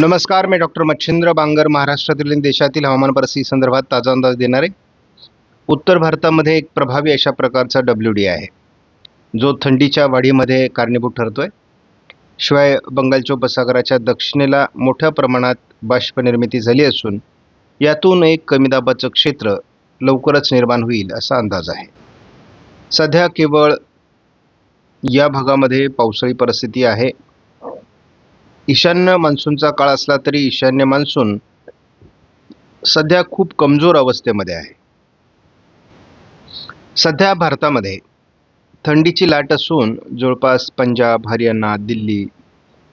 नमस्कार मी डॉक्टर मच्छिंद्र बांगर महाराष्ट्रातील आणि देशातील हवामान परिस्थिती संदर्भात ताजा अंदाज देणार. आहे उत्तर भारतामध्ये एक प्रभावी अशा प्रकारचा डब्ल्यू डी आहे. जो थंडीच्या वाढीमध्ये कारणीभूत ठरतो आहे शिवाय बंगालच्या उपसागराच्या दक्षिणेला मोठ्या प्रमाणात बाष्प निर्मिती झाली असून यातून एक कमी दाबाचं क्षेत्र लवकरच निर्माण होईल असा अंदाज आहे. सध्या केवळ या भागामध्ये पावसाळी परिस्थिती आहे. ईशान्य मान्सूनचा काळ असला तरी ईशान्य मान्सून सध्या खूप कमजोर अवस्थेमध्ये आहे. सध्या भारतामध्ये थंडीची लाट असून जवळपास पंजाब हरियाणा दिल्ली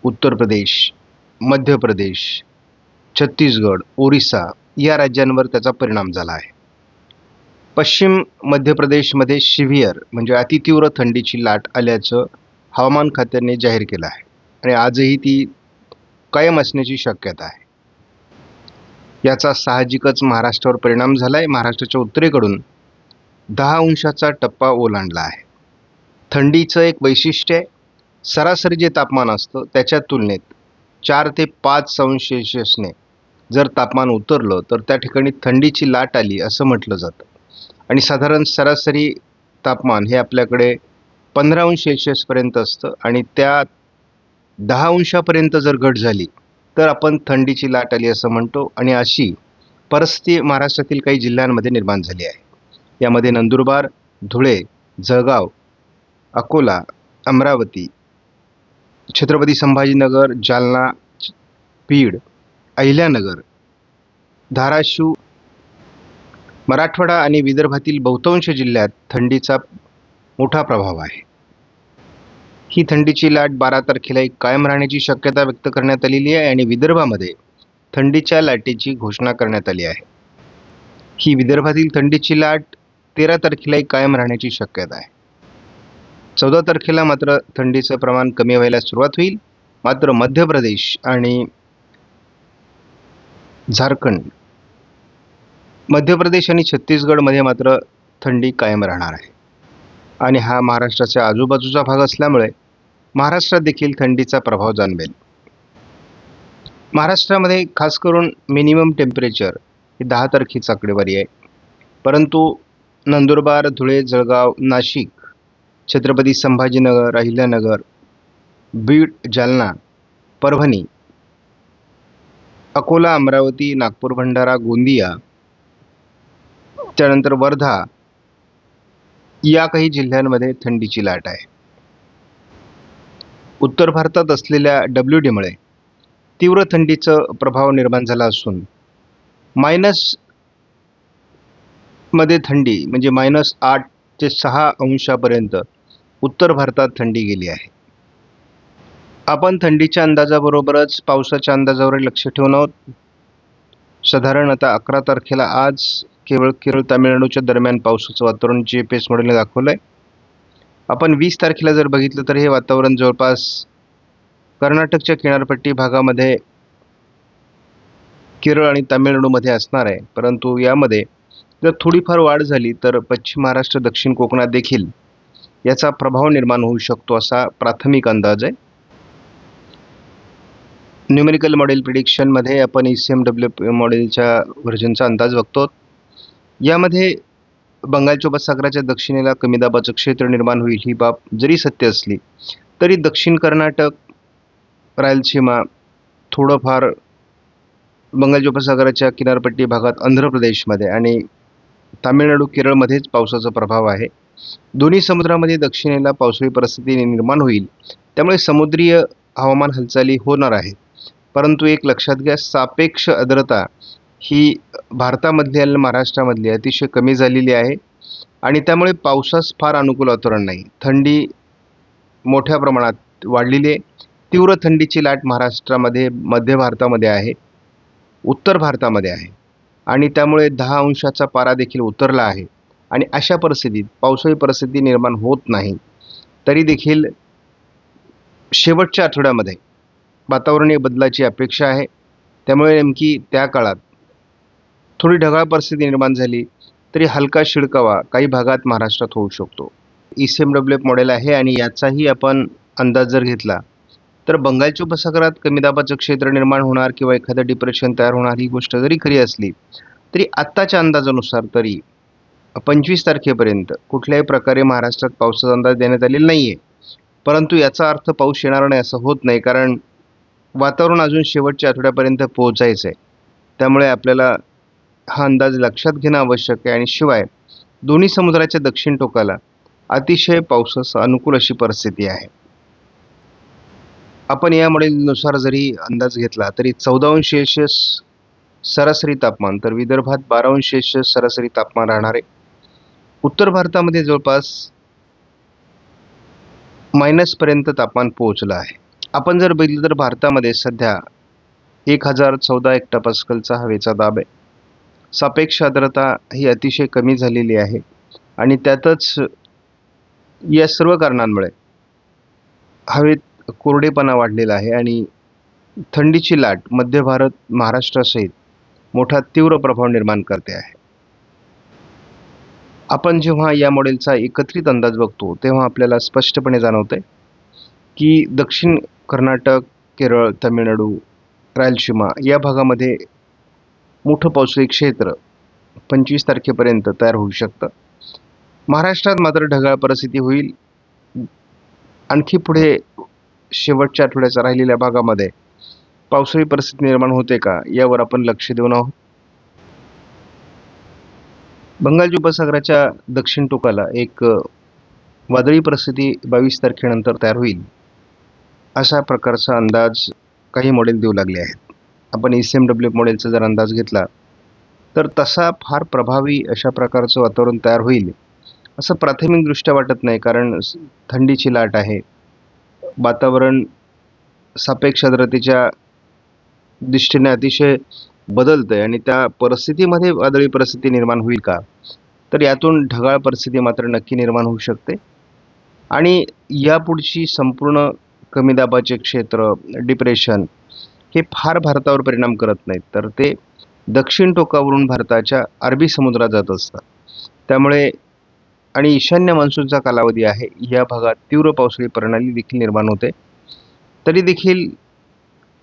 उत्तर प्रदेश मध्य प्रदेश छत्तीसगड ओरिसा या राज्यांवर त्याचा परिणाम झाला आहे. पश्चिम मध्य प्रदेशमध्ये शिव्हिअर म्हणजे अतितीव्र थंडीची लाट आल्याचं हवामान खात्याने जाहीर केलं आहे. आणि आजही ती कायम असण्याची शक्यता आहे. याचा साहजिकच महाराष्ट्रावर परिणाम झाला आहे महाराष्ट्राच्या उत्तरेकडून दहा अंशाचा टप्पा ओलांडला आहे. थंडीचं एक वैशिष्ट्य आहे. सरासरी जे तापमान असतं त्याच्या तुलनेत चार ते पाच अंश सेल्सिअसने जर तापमान उतरलं तर त्या ठिकाणी थंडीची लाट आली असं म्हटलं जातं. आणि साधारण सरासरी तापमान हे आपल्याकडे पंधरा अंश सेल्शियसपर्यंत असतं. आणि त्या दहा अंशापर्यंत जर घट झाली तर आपण थंडीची लाट आली असं म्हणतो आणि अशी परिस्थिती महाराष्ट्रातील काही जिल्ह्यांमध्ये निर्माण झाली आहे. यामध्ये नंदुरबार धुळे जळगाव अकोला अमरावती छत्रपती संभाजीनगर जालना बीड अहिल्यानगर धाराशिव मराठवाडा आणि विदर्भातील बहुतांश जिल्ह्यात थंडीचा मोठा प्रभाव आहे. ही थंडीची लाट बारा तारखेला एक कायम राहण्याची शक्यता व्यक्त करण्यात आलेली आहे आणि विदर्भामध्ये थंडीच्या लाटेची घोषणा करण्यात आली आहे. ही विदर्भातील थंडीची लाट तेरा तारखेला एक कायम राहण्याची शक्यता आहे. चौदा तारखेला मात्र थंडीचं प्रमाण कमी व्हायला सुरुवात होईल. मात्र मध्य प्रदेश आणि झारखंड मध्य प्रदेश आणि छत्तीसगडमध्ये मात्र थंडी कायम राहणार आहे. आणि हा महाराष्ट्राच्या आजूबाजूचा भाग असल्यामुळे महाराष्ट्रात देखील थंडीचा प्रभाव जाणवेल. महाराष्ट्रामध्ये खास करून मिनिमम टेम्परेचर ही दहा तारखेची आकडेवारी आहे. परंतु नंदुरबार धुळे जळगाव नाशिक छत्रपती संभाजीनगर अहिल्यानगर बीड जालना परभणी अकोला अमरावती नागपूर भंडारा गोंदिया त्यानंतर वर्धा या काही जिल्ह्यांमध्ये थंडीची लाट आहे. उत्तर भारतात असलेल्या डब्ल्यू डीमुळे तीव्र थंडीचं प्रभाव निर्माण झाला असून मायनसमध्ये थंडी म्हणजे मायनस आठ ते सहा अंशापर्यंत उत्तर भारतात थंडी गेली आहे. आपण थंडीच्या अंदाजाबरोबरच पावसाच्या अंदाजावर लक्ष ठेवून आहोत. साधारण आता अकरा तारखेला आज केवळ केरळ तामिळनाडूच्या दरम्यान पावसाचं वातावरण जी पी एस मॉडेलने दाखवलं आहे आपण वीस तारखेला जर बघितलं तर हे वातावरण जवळपास कर्नाटकच्या किनारपट्टी भागामध्ये केरळ आणि तामिळनाडूमध्ये असणार आहे. परंतु यामध्ये जर थोडीफार वाढ झाली तर पश्चिम महाराष्ट्र दक्षिण कोकणात देखील याचा प्रभाव निर्माण होऊ शकतो असा प्राथमिक अंदाज आहे. न्यूमेरिकल मॉडेल प्रिडिक्शनमध्ये आपण ई सी एम डब्ल्यू मॉडेलच्या व्हर्जनचा अंदाज बघतो. यामध्ये बंगालच्या उपसागराच्या दक्षिणेला कमी दाबाचं क्षेत्र निर्माण होईल ही बाब जरी सत्य असली तरी दक्षिण कर्नाटक रायलसीमा थोडंफार बंगालच्या उपसागराच्या किनारपट्टी भागात आंध्र प्रदेशमध्ये आणि तामिळनाडू केरळमध्येच पावसाचा प्रभाव आहे. दोन्ही समुद्रामध्ये दक्षिणेला पावसाळी परिस्थिती निर्माण होईल त्यामुळे समुद्रीय हवामान हालचाली होणार आहेत. परंतु एक लक्षात घ्या सापेक्ष आर्द्रता ही भारतामधली महाराष्ट्रामधली अतिशय कमी झालेली आहे. आणि त्यामुळे पावसास फार अनुकूल वातावरण नाही. थंडी मोठ्या प्रमाणात वाढलेली आहे. तीव्र थंडीची लाट महाराष्ट्रामध्ये मध्य भारतामध्ये आहे. उत्तर भारतामध्ये आहे. आणि त्यामुळे दहा अंशाचा पारा देखील उतरला आहे. आणि अशा परिस्थितीत पावसाळी परिस्थिती निर्माण होत नाही तरी देखील शेवटच्या आठवड्यामध्ये वातावरणीय बदलाची अपेक्षा आहे. त्यामुळे नेमकी त्या काळात थोडी ढगाळ परिस्थिती निर्माण झाली तरी हलका शिडकावा काही भागात महाराष्ट्रात होऊ शकतो. E C M W F model आहे आणि याचाही आपण अंदाज जर घेतला तर बंगालच्या उपसागरात कमी दाबाचं क्षेत्र निर्माण होणार किंवा एखादं डिप्रेशन तयार होणार ही गोष्ट जरी खरी असली तरी आत्ताच्या अंदाजानुसार तरी पंचवीस तारखेपर्यंत कुठल्याही प्रकारे महाराष्ट्रात पावसाचा अंदाज देण्यात आलेला नाही आहे परंतु याचा अर्थ पाऊस येणार नाही असं होत नाही कारण वातावरण अजून शेवटच्या आठवड्यापर्यंत पोहोचायचं आहे त्यामुळे आपल्याला हा अंदाज लक्षात घेणं आवश्यक आहे. आणि शिवाय दोन्ही समुद्राच्या दक्षिण टोकाला अतिशय पावसास अनुकूल अशी परिस्थिती आहे. आपण या मॉडेलनुसार जरी अंदाज घेतला तरी चौदा अंश सेल्सिअस सरासरी तापमान तर विदर्भात बारा अंश सेल्सिअस सरासरी तापमान राहणार आहे उत्तर भारतामध्ये जवळपास मायनसपर्यंत तापमान पोहोचलं आहे. आपण जर बघितलं तर भारतामध्ये सध्या एक हजार चौदा हेक्टोपास्कलचा हवेचा दाब आहे. सापेक्ष आर्द्रता ही अतिशय कमी झालेली आहे. आणि त्यातच या सर्व कारणांमुळे हवेत कोरडेपणा वाढलेला आहे आणि थंडीची लाट मध्य भारत महाराष्ट्रासहित मोठा तीव्र प्रभाव निर्माण करते आहे. आपण जेव्हा या मॉडेलचा एकत्रित अंदाज बघतो तेव्हा आपल्याला स्पष्टपणे जाणवते की दक्षिण कर्नाटक केरळ तमिळनाडू रायलसीमा या भागामध्ये मोठं पावसाळी क्षेत्र पंचवीस तारखेपर्यंत तयार होऊ शकतं. महाराष्ट्रात मात्र ढगाळ परिस्थिती होईल. आणखी पुढे शेवटच्या आठवड्याचा राहिलेल्या भागामध्ये पावसाळी परिस्थिती निर्माण होते का यावर आपण लक्ष देऊन आहोत. बंगालच्या उपसागराच्या दक्षिण टोकाला एक वादळी परिस्थिती बावीस तारखेनंतर तयार होईल. अशा प्रकारचा अंदाज काही मॉडेल देऊ लागले आहेत. आपण ई सी एम डब्ल्यू मॉडेलचा जर अंदाज घेतला तर तसा फार प्रभावी अशा प्रकारचं वातावरण तयार होईल असं प्राथमिकदृष्ट्या वाटत नाही. कारण थंडीची लाट आहे. वातावरण सापेक्ष आर्द्रतेच्या दृष्टीने अतिशय बदलतं आहे आणि त्या परिस्थितीमध्ये वादळी परिस्थिती निर्माण होईल का? तर यातून ढगाळ परिस्थिती मात्र नक्की निर्माण होऊ शकते. आणि यापुढची संपूर्ण कमी दाबाचे क्षेत्र डिप्रेशन हे फार भारतावर परिणाम करत नाहीत. तर ते दक्षिण टोकावरून भारताच्या अरबी समुद्रात जात असतात. त्यामुळे आणि ईशान्य मान्सूनचा कालावधी आहे या भागात तीव्र पावसाळी प्रणाली देखील निर्माण होते. तरी देखील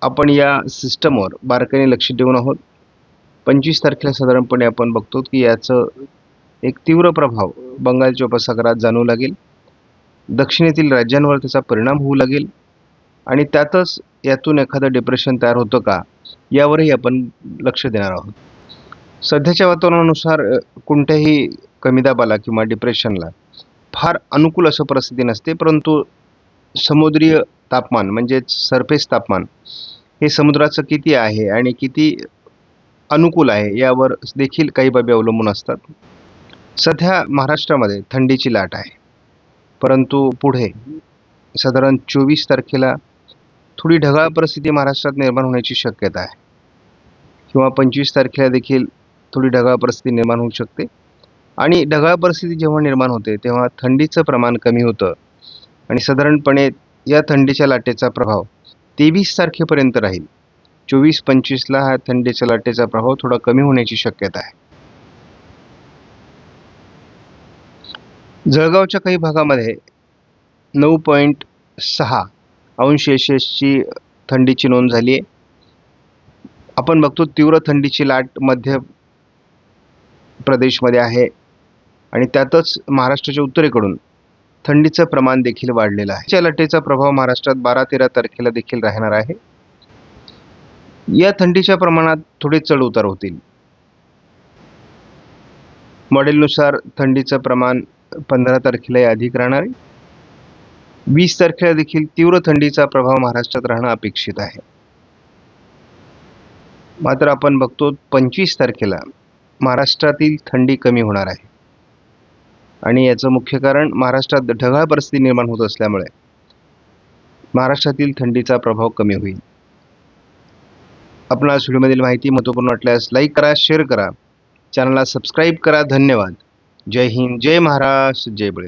आपण या सिस्टमवर बारकाईने लक्ष देऊन आहोत. पंचवीस तारखेला साधारणपणे आपण बघतो की याचं एक तीव्र प्रभाव बंगालच्या उपसागरात जाणवू लागेल. दक्षिणेतील राज्यांवर त्याचा परिणाम होऊ लागेल. आणि त्यातच यातून एखादं डिप्रेशन तयार होतं का? यावरही आपण लक्ष देणार आहोत. सध्याच्या वातावरणानुसार कोणत्याही कमी दाबाला किंवा डिप्रेशनला फार अनुकूल असं परिस्थिती नसते परंतु समुद्रीय तापमान म्हणजेच सरफेस तापमान हे समुद्राचं किती आहे आणि किती अनुकूल आहे यावर देखील काही बाबी अवलंबून असतात. सध्या महाराष्ट्रामध्ये थंडीची लाट आहे. परंतु पुढे साधारण चोवीस तारखेला थोडी ढगाळ परिस्थिती महाराष्ट्रात निर्माण होण्याची शक्यता आहे. किंवा पंचवीस तारखेला देखील थोडी ढगाळ परिस्थिती निर्माण होऊ शकते. आणि ढगाळ परिस्थिती जेव्हा निर्माण होते तेव्हा थंडीचं प्रमाण कमी होतं. आणि साधारणपणे या थंडीच्या लाटेचा प्रभाव तेवीस तारखेपर्यंत राहील. चोवीस पंचवीसला हा थंडीच्या लाटेचा प्रभाव थोडा कमी होण्याची शक्यता आहे. जळगावच्या काही भागामध्ये नऊ पॉईंट सहा अंश शेषची थंडीची नोंद झाली आहे. आपण बघतो तीव्र थंडीची लाट मध्य प्रदेशमध्ये आहे आणि त्यातच महाराष्ट्राच्या उत्तरेकडून थंडीचं प्रमाण देखील वाढलेलं आहे. या लाटेचा प्रभाव महाराष्ट्रात बारा तेरा तारखेला देखील राहणार आहे. या थंडीच्या प्रमाणात थोडे चढ उतार होतील. मॉडेलनुसार थंडीचं प्रमाण पंधरा तारखेलाही अधिक राहणार आहे. वीस तारखेला देखील तीव्र थंडीचा प्रभाव महाराष्ट्रात राहणं अपेक्षित आहे. मात्र आपण बघतो पंचवीस तारखेला महाराष्ट्रातील थंडी कमी होणार आहे. आणि याचं मुख्य कारण महाराष्ट्रात ढगाळ परिस्थिती निर्माण होत असल्यामुळे महाराष्ट्रातील थंडीचा प्रभाव कमी होईल. आपणास व्हिडिओमधील माहिती महत्त्वपूर्ण वाटल्यास लाईक करा शेअर करा. चॅनलला सबस्क्राईब करा. धन्यवाद. जय हिंद जय महाराष्ट्र जय बळी